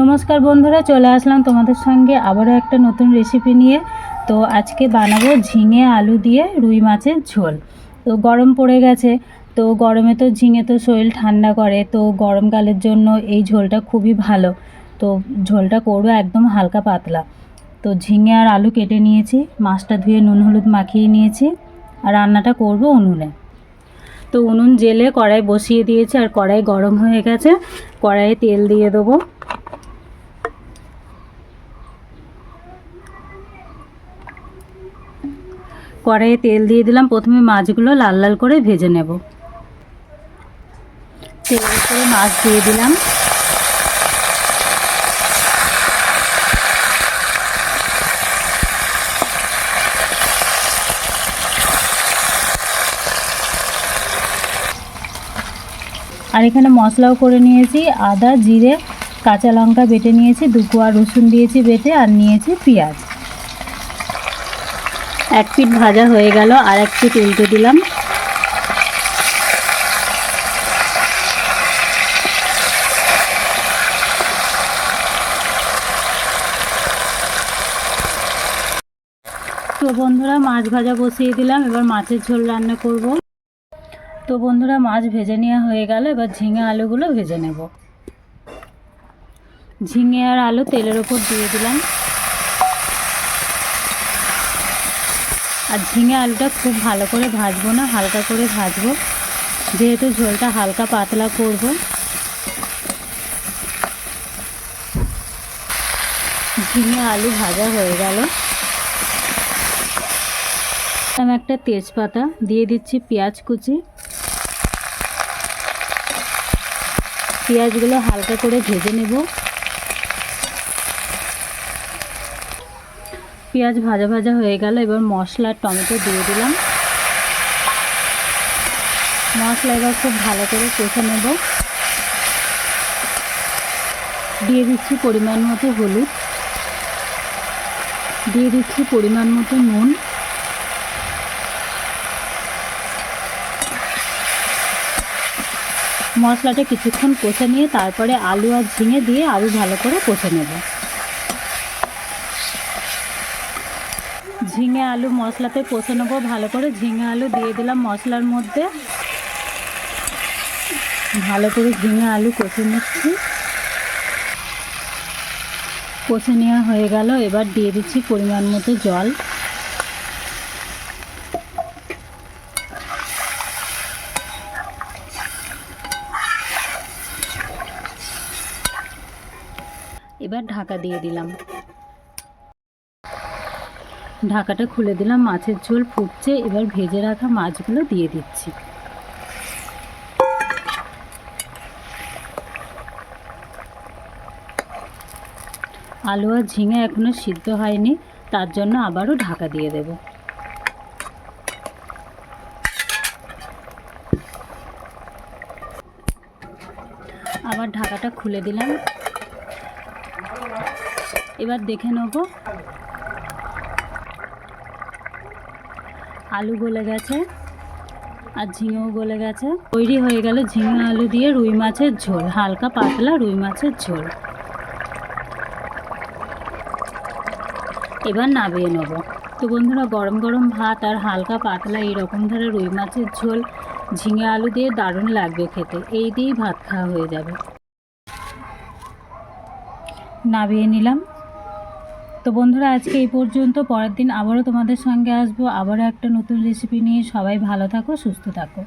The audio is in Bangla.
নমস্কার বন্ধুরা, চলে আসলাম তোমাদের সঙ্গে আবারও একটা নতুন রেসিপি নিয়ে। তো আজকে বানাবো ঝিঙে আলু দিয়ে রুই মাছের ঝোল। তো গরম পড়ে গেছে, তো গরমে তো ঝিঙে তো শরীর ঠান্ডা করে, তো গরমকালের জন্য এই ঝোলটা খুবই ভালো। তো ঝোলটা করব একদম হালকা পাতলা। তো ঝিঙে আর আলু কেটে নিয়েছি, মাছটা ধুয়ে নুন হলুদ মাখিয়ে নিয়েছি, আর রান্নাটা করব উনুনে। তো উনুন জেলে কড়াই বসিয়ে দিয়েছি, আর কড়াই গরম হয়ে গেছে, কড়াইয়ে তেল দিয়ে দেবো। কড়াইয়ে তেল দিয়ে দিলাম। প্রথমে মাছগুলো লাল লাল করে ভেজে নেব। তেলের করে মাছ দিয়ে দিলাম। আর এখানে মশলাও করে নিয়েছি। আদা, জিরে, কাঁচা লঙ্কা বেটে নিয়েছি। দু কোয়া রসুন দিয়েছি বেটে আর নিয়েছি পেঁয়াজ। এক পিঠ ভাজা হয়ে গেল আর এক পিঠ উল্টে দিলাম। তো বন্ধুরা, মাছ ভাজা বসিয়ে দিলাম, এবার মাছের ঝোল রান্না করব। তো বন্ধুরা, মাছ ভেজে নেওয়া হয়ে গেল, এবার ঝিঙে আলুগুলো ভেজে নেব। ঝিঙে আর আলু তেলের ওপর দিয়ে দিলাম। আর ঝিঙে আলুটা খুব ভালো করে ভাজবো না, হালকা করে ভাজবো। যেহেতু ঝোলটা হালকা পাতলা করব। ঝিঙে আলু ভাজা হয়ে গেল। আমি একটা তেজপাতা দিয়ে দিচ্ছি পেঁয়াজ কুচি। পেঁয়াজগুলো হালকা করে ভেজে নেব। পেঁয়াজ ভাজা ভাজা হয়ে গেল, এবার মশলা টমেটো দিয়ে দিলাম। মশলা এবার খুব ভালো করে কষে নেব। দিয়ে দিচ্ছি পরিমাণ মতো হলুদ। দিয়ে দিচ্ছি পরিমাণ মতো নুন। মশলাটা কিছুক্ষণ কষে নিয়ে তারপরে আলু আর ঝিঙে দিয়ে আরও ভালো করে কষে নেব। ঝিঙে আলু মশলাতে কষে নেব ভালো করে। ঝিঙে আলু দিয়ে দিলাম মশলার মধ্যে। ভালো করে ঝিঙে আলু কষে নিচ্ছি। কষে নেওয়া হয়ে গেল, এবার দিয়ে দিচ্ছি পরিমাণ মতো জল। এবার ঢাকা দিয়ে দিলাম। ঢাকাটা খুলে দিলাম, মাছের ঝোল ফুটছে, এবার ভেজে রাখা মাছগুলো দিয়ে দিচ্ছি। আলু আর ঝিঙে এখনও সিদ্ধ হয়নি, তার জন্য আবারও ঢাকা দিয়ে দেব। আবার ঢাকাটা খুলে দিলাম। এবার দেখে নেব আলু গলে গেছে আর ঝিঙেও গলে গেছে। তৈরি হয়ে গেল ঝিঙে আলু দিয়ে রুই মাছের ঝোল, হালকা পাতলা রুই মাছের ঝোল। এবার নামিয়ে নেব। তো বন্ধুরা, গরম গরম ভাত আর হালকা পাতলা এইরকম ধরে রুই মাছের ঝোল, ঝিঙে আলু দিয়ে দারুণ লাগবে খেতে। এই দিয়েই ভাত খাওয়া হয়ে যাবে। নামিয়ে নিলাম। তো বন্ধুরা, আজকে এই পর্যন্ত। পরের দিন আবারও তোমাদের সঙ্গে আসব। আবারও একটা নতুন রেসিপি নিয়ে। সবাই ভালো থাকো, সুস্থ থাকো।